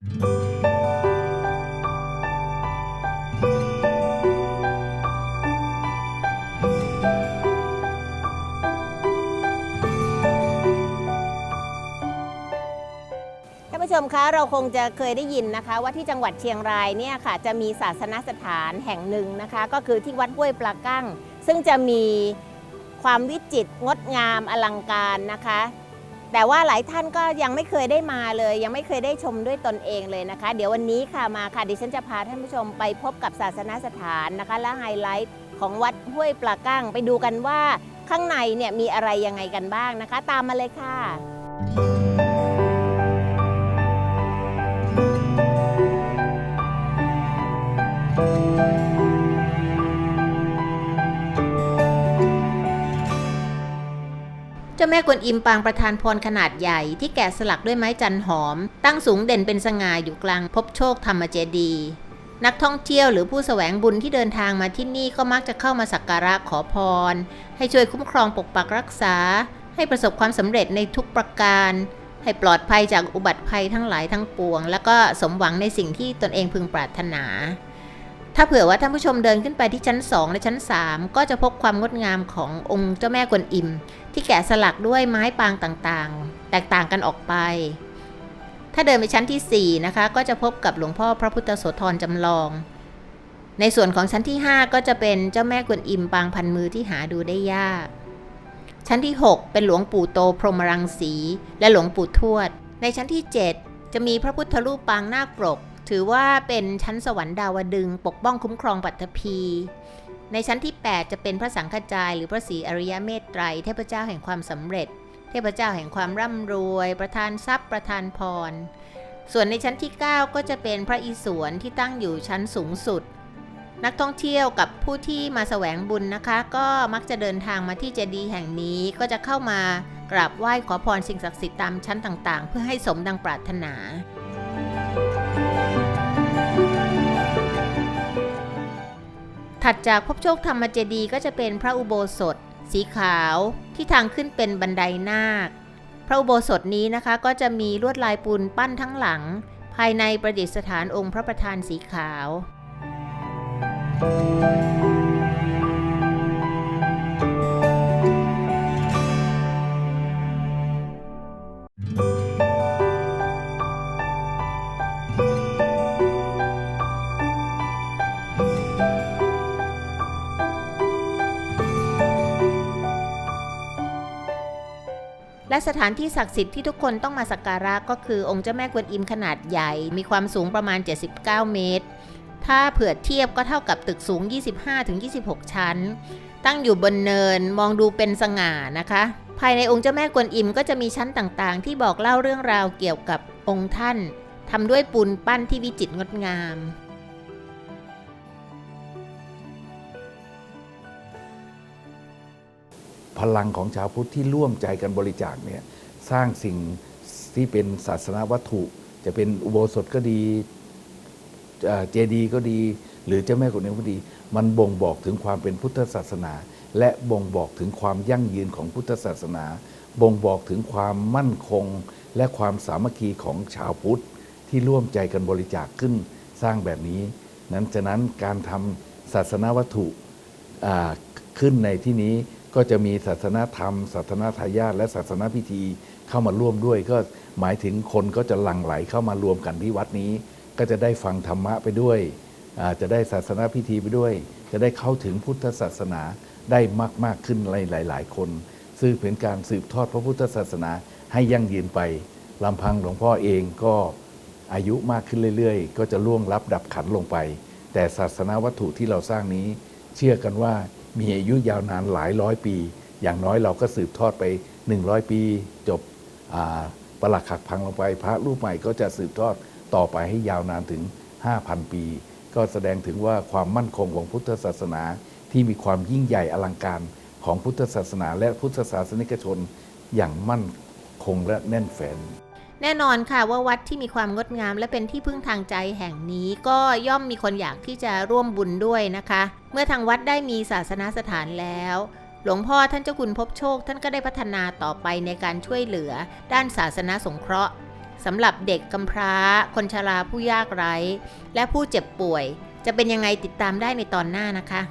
ท่านผู้ชมคะเราคงจะเคยได้ยินนะคะ ว่าที่จังหวัดเชียงรายเนี่ยค่ะ จะมีศาสนสถานแห่งหนึ่งนะคะ ก็คือที่วัดห้วยปลากั้ง ซึ่งจะมีความวิจิตรงดงามอลังการนะคะ แต่ว่าหลายท่านก็ยังไม่เคยได้มาเลย ยังไม่เคยได้ชมด้วยตนเองเลยนะคะ เดี๋ยววันนี้ค่ะมาค่ะดิฉันจะพาท่านผู้ชมไปพบกับศาสนสถานนะคะ และไฮไลท์ของวัดห้วยปลากั้ง ไปดูกันว่าข้างในเนี่ยมีอะไรยังไงกันบ้างนะคะ ตามมาเลยค่ะ เจ้าแม่กวนอิมปางประธานพรขนาดใหญ่ที่แกะสลักด้วยไม้จันหอม ตั้งสูงเด่นเป็นสง่าอยู่กลางพบโชคธรรมเจดีนักท่องเที่ยวหรือผู้แสวงบุญที่เดินทางมาที่นี่ก็มักจะเข้ามาสักการะขอพร ให้ช่วยคุ้มครองปกปักรักษา ให้ประสบความสำเร็จในทุกประการ ให้ปลอดภัยจากอุบัติภัยทั้งหลายทั้งปวง แล้วก็สมหวังในสิ่งที่ตนเองพึงปรารถนา ถ้าเผื่อว่าท่านผู้ชมเดินขึ้นไปที่ชั้น 2 และชั้น 3 ก็จะพบความงดงามขององค์เจ้าแม่กวนอิม ที่แกะสลักด้วยไม้ปางต่างๆ แตกต่างกันออกไป ถ้าเดินไปชั้นที่ 4 นะคะ ก็จะพบกับหลวงพ่อพระพุทธโสธรจำลอง ในส่วนของชั้นที่ 5 ก็จะเป็นเจ้าแม่กวนอิมปางพันมือที่หาดูได้ยาก ชั้นที่ 6 เป็นหลวงปู่โตพรหมรังสี และหลวงปู่ทวด ในชั้นที่ 7 จะมีพระพุทธรูปปางนาคปรก ถือว่าเป็นชั้นสวรรค์ดาวดึง ปกป้องคุ้มครองปัตตภีในชั้นที่ 8 จะเป็นพระสังฆจายหรือพระศรีอริยเมตไตรเทพเจ้าแห่งความสำเร็จ เทพเจ้าแห่งความร่ำรวย ประทานทรัพย์ประทานพร ส่วนในชั้นที่ 9 ก็จะเป็นพระอิศวรที่ตั้งอยู่ชั้นสูงสุด นักท่องเที่ยวกับผู้ที่มาแสวงบุญนะคะ ก็มักจะเดินทางมาที่เจดีย์แห่งนี้ก็จะเข้ามากราบไหว้ขอพรสิ่งศักดิ์สิทธิ์ตามชั้นต่างๆ เพื่อให้สมดังปรารถนา ถัดจากภพบโชคธรรมเจดีก็จะเป็นพระอุโบสถ สีขาวที่ทางขึ้นเป็นบันไดนาค พระอุโบสถนี้นะคะก็จะมีลวดลายปูนปั้นทั้งหลัง ภายในประดิษฐานองค์พระประธานสีขาว และสถานที่ศักดิ์สิทธิ์ที่ทุกคนต้องมาสักการะก็คือองค์เจ้าแม่กวนอิมขนาดใหญ่ มีความสูงประมาณ 79 เมตร ถ้าเผื่อเทียบก็เท่ากับตึกสูง 25-26 ชั้น ตั้งอยู่บนเนินมองดูเป็นสง่านะคะ ภายในองค์เจ้าแม่กวนอิมก็จะมีชั้นต่างๆ ที่บอกเล่าเรื่องราวเกี่ยวกับองค์ท่านทำด้วยปูนปั้นที่วิจิตรงดงาม พลังของชาวพุทธที่ร่วมใจกันบริจาคเนี่ยสร้างสิ่งที่เป็นศาสนาวัตถุ จะเป็นอุโบสถก็ดีเจดีย์ก็ดี หรือเจ้าแม่กวนอิมก็ดี มันบ่งบอกถึงความเป็นพุทธศาสนา และบ่งบอกถึงความยั่งยืนของพุทธศาสนา บ่งบอกถึงความมั่นคง และความสามัคคีของชาวพุทธที่ร่วมใจกันบริจาคขึ้นสร้างแบบนี้ นั้นฉะนั้นการทำศาสนาวัตถุขึ้นในที่นี้ ก็จะมีศาสนาธรรม ศาสนาทายาทและศาสนาพิธีเข้ามาร่วมด้วย ก็หมายถึงคนก็จะหลั่งไหลเข้ามารวมกันที่วัดนี้ ก็จะได้ฟังธรรมะไปด้วยจะได้ศาสนาพิธีไปด้วย จะได้เข้าถึงพุทธศาสนาได้มากมากๆขึ้นหลายๆคน ซึ่งเป็นการสืบทอดพระพุทธศาสนาให้ยั่งยืนไปลำพังหลวงพ่อเองก็อายุมากขึ้นเรื่อยๆ ก็จะล่วงลับดับขันลงไป แต่ศาสนาวัตถุที่เราสร้างนี้ เชื่อกันว่า มีอายุยาวนานหลายร้อยปี อย่างน้อยเราก็สืบทอดไป 100 ปี จบประหลักขักพังลงไป พระรูปใหม่ก็จะสืบทอดต่อไปให้ยาวนานถึง 5,000 ปี ก็แสดงถึงว่าความมั่นคงของพุทธศาสนา ที่มีความยิ่งใหญ่อลังการของพุทธศาสนา และพุทธศาสนิกชนอย่างมั่นคงและแน่นแฟ้น แน่นอนค่ะว่าวัดที่มีความงดงาม และเป็นที่พึ่งทางใจแห่งนี้ก็ย่อมมีคนอยากที่จะร่วมบุญด้วยนะคะ เมื่อทางวัดได้มีศาสนสถานแล้ว หลวงพ่อท่านเจ้าคุณพบโชค ท่านก็ได้พัฒนาต่อไปในการช่วยเหลือ ด้านศาสนาสงเคราะห์สำหรับเด็กกำพร้า คนชราผู้ยากไร้ และผู้เจ็บป่วย จะเป็นยังไงติดตามได้ในตอนหน้านะคะ